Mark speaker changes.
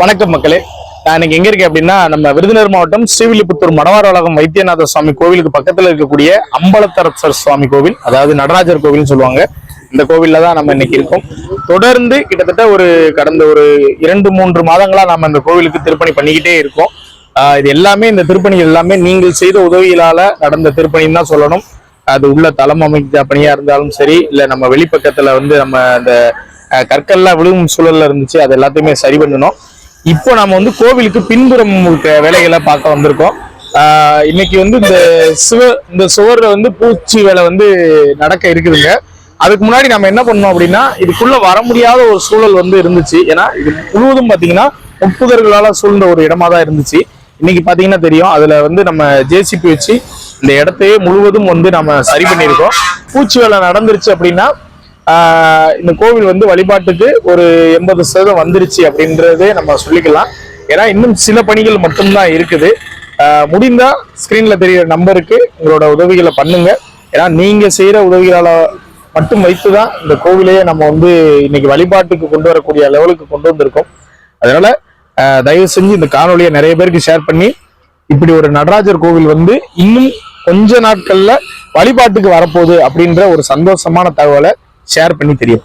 Speaker 1: வணக்கம் மக்களே. நான் இன்னைக்கு எங்க இருக்கேன் அப்படின்னா நம்ம விருதுநகர் மாவட்டம் ஸ்ரீவில்லிபுத்தூர் மணவார உலகம் வைத்தியநாத சுவாமி கோவிலுக்கு பக்கத்துல இருக்கக்கூடிய அம்பலத்தரசர் சுவாமி கோவில் அதாவது நடராஜர் கோவில்னு சொல்லுவாங்க. இந்த கோவில்ல தான் நம்ம இன்னைக்கு இருக்கோம். தொடர்ந்து கிட்டத்தட்ட ஒரு கடந்த ஒரு இரண்டு மூன்று மாதங்களா நம்ம இந்த கோவிலுக்கு திருப்பணி பண்ணிக்கிட்டே இருக்கோம். ஆஹ் இது எல்லாமே இந்த திருப்பணி எல்லாமே நீங்கள் செய்த உதவியிலால நடந்த திருப்பணின்னு தான் சொல்லணும். அது உள்ள தளம் அமைத்த பணியா இருந்தாலும் சரி இல்ல நம்ம வெளிப்பக்கத்துல வந்து நம்ம அந்த கற்கள்லாம் விழுகும் சூழல்ல இருந்துச்சு அது எல்லாத்தையுமே சரி பண்ணணும். இப்போ நம்ம வந்து கோவிலுக்கு பின்புறம் இருக்க வேலைகளை பார்க்க வந்திருக்கோம். இன்னைக்கு வந்து இந்த சுவர் இந்த சுவர்ல வந்து பூச்சி வேலை வந்து நடக்க இருக்குதுங்க. அதுக்கு முன்னாடி நம்ம என்ன பண்ணோம் அப்படின்னா இதுக்குள்ள வர முடியாத ஒரு சூழல் வந்து இருந்துச்சு. ஏன்னா இது முழுவதும் பாத்தீங்கன்னா முட்புதர்களால சூழ்ந்த ஒரு இடமா தான் இருந்துச்சு. இன்னைக்கு பாத்தீங்கன்னா தெரியும் அதுல வந்து நம்ம ஜேசிபி வச்சு இந்த இடத்தையே முழுவதும் வந்து நம்ம சரி பண்ணியிருக்கோம். பூச்சி வேலை நடந்துருச்சு அப்படின்னா இந்த கோவில் வந்து வழிபாட்டுக்கு ஒரு எண்பது சதவீதம் வந்துருச்சு அப்படின்றதே நம்ம சொல்லிக்கலாம். ஏன்னா இன்னும் சில பணிகள் மட்டும்தான் இருக்குது. முடிந்தா ஸ்கிரீன்ல தெரியுற நம்பருக்கு உங்களோட உதவிகளை பண்ணுங்க. ஏன்னா நீங்க செய்யற உதவிகளால மட்டும் வைத்துதான் இந்த கோவிலையே நம்ம வந்து இன்னைக்கு வழிபாட்டுக்கு கொண்டு வரக்கூடிய லெவலுக்கு கொண்டு வந்திருக்கோம். அதனால தயவு செஞ்சு இந்த காணொலியை நிறைய பேருக்கு ஷேர் பண்ணி இப்படி ஒரு நடராஜர் கோவில் வந்து இன்னும் கொஞ்ச நாட்கள்ல வழிபாட்டுக்கு வரப்போகுது அப்படின்ற ஒரு சந்தோஷமான தகவலை ஷேர் பண்ணி தெரியும்.